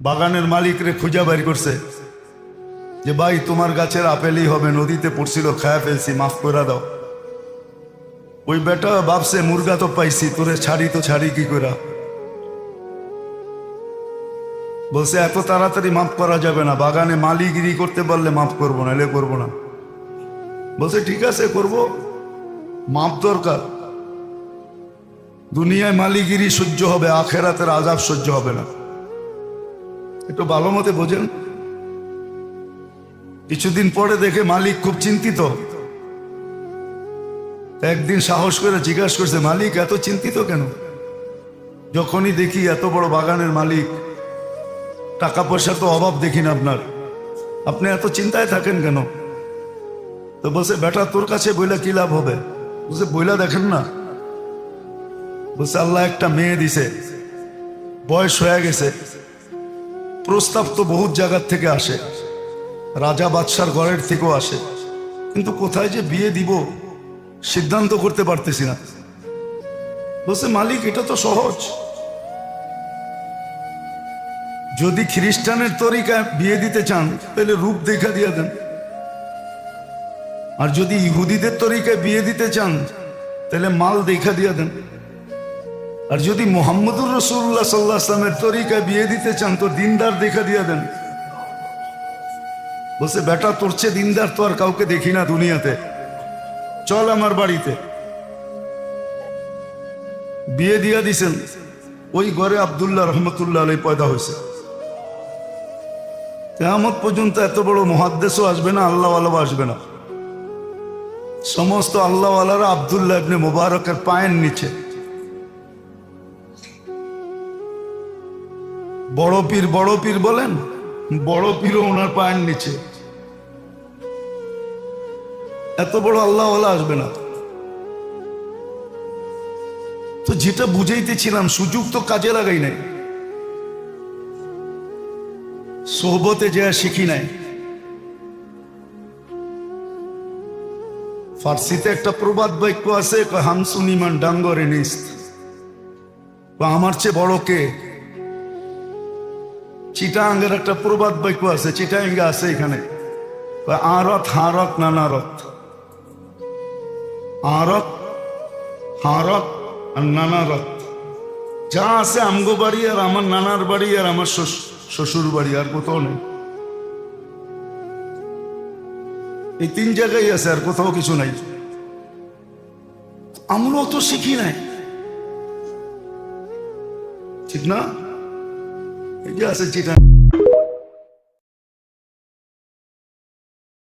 বাগানের মালিকরে খুঁজা বের করছে যে, ভাই, তোমার গাছের আপেলই হবে, নদীতে পড়ছিল, খায়া ফেলছি, মাফ করে দাও। ওই বেটা ভাবছে, মুরগা তো পাইছি, তোরে ছাড়ি তো ছাড়ি কি করে বলছে, এত তাড়াতাড়ি মাফ করা যাবে না, বাগানে মালিগিরি করতে পারলে মাফ করব না এলে করব না। বলছে, ঠিক আছে, করব। মাপ দরকার। দুনিয়ায় মালিগিরি সহ্য হবে, আখেরাতের আজাব সহ্য হবে না। একটু ভালো মতে বোঝেন। কিছুদিন পরে দেখে মালিক খুব চিন্তিত। একদিন সাহস করে জিজ্ঞাসা করছে, মালিক, এত চিন্তিত কেন? যখনই দেখি এত বড় বাগানের মালিক, টাকা পয়সার তো অভাব দেখি না আপনার। আপনি এত চিন্তায় থাকেন কেন? তো বলছে, বেটা, তোর কাছে বইলা কি লাভ হবে? বলছে, বইলা দেখেন না। বলছে, আল্লাহ একটা মেয়ে দিছে, বয়স হয়ে গেছে। প্রস্তাব তো বহুত জায়গার থেকে আসে। রাজা বাদশার ঘরের থেকেও আসে। কিন্তু কোথায় যে বিয়ে দিব, সিদ্ধান্ত করতে পারতেছি না। বলছে, মালিক, এটা তো সহজ। যদি খ্রিস্টানের তরিকায় বিয়ে দিতে চান, তাহলে রূপ দেখা দিয়ে দেন। আর যদি ইহুদিদের তরিকায় বিয়ে দিতে চান, তাহলে মাল দেখা দিয়ে দেন। আর যদি মোহাম্মদুর রসুল্লাহ সাল্লাহ আসলামের তরিকায় বিয়ে দিতে চান, তো দিনদার দেখা দিয়ে দেন। বলছে, বেটা, তোর চেয়ে দিনদার তো আর কাউকে দেখি না দুনিয়াতে। চল আমার বাড়িতে। বিয়ে দিয়া দিছেন। ওই ঘরে আবদুল্লাহ রহমতুল্লাহ আলাই পয়দা হয়েছে। কেমত পর্যন্ত এত বড় মহাদ্দেশও আসবে না, আল্লাহওয়ালাও আসবে না। সমস্ত আল্লাহওয়ালারা আবদুল্লাহ ইবনে মুবারকের পায়ের নিচে। বড় পীর বড় পীর বলেন বড় পীরও ওনার পায়ের নিচে। এত বড় আল্লাহ আসবে না। তো যেটা বুঝাইতেছিলাম সুযোগ তো কাজে লাগাই নাই। সোহবতে যে শিখি নাই। ফার্সিতে একটা প্রবাদ বাক্য আছে কয়, হামসুনিমান ডাঙ্গরে নিস্ত। আমার চেয়ে বড় কে? চিটাঙ্গের একটা প্রবাদ বাক্য আছে, চিটাঙ্গে আছে এখানে। আরত, হারত, নানারত। আরত, হারত আর নানারত। যা আছে আমগো বাড়ি আর আমার নানার বাড়ি আর আমার শ্বশুর বাড়ি, আর কোথাও নেই। এই তিন জায়গায় আছে, আর কোথাও কিছু নাই। আমরাও তো শিখি নাই। ঠিক না? 你是鸡蛋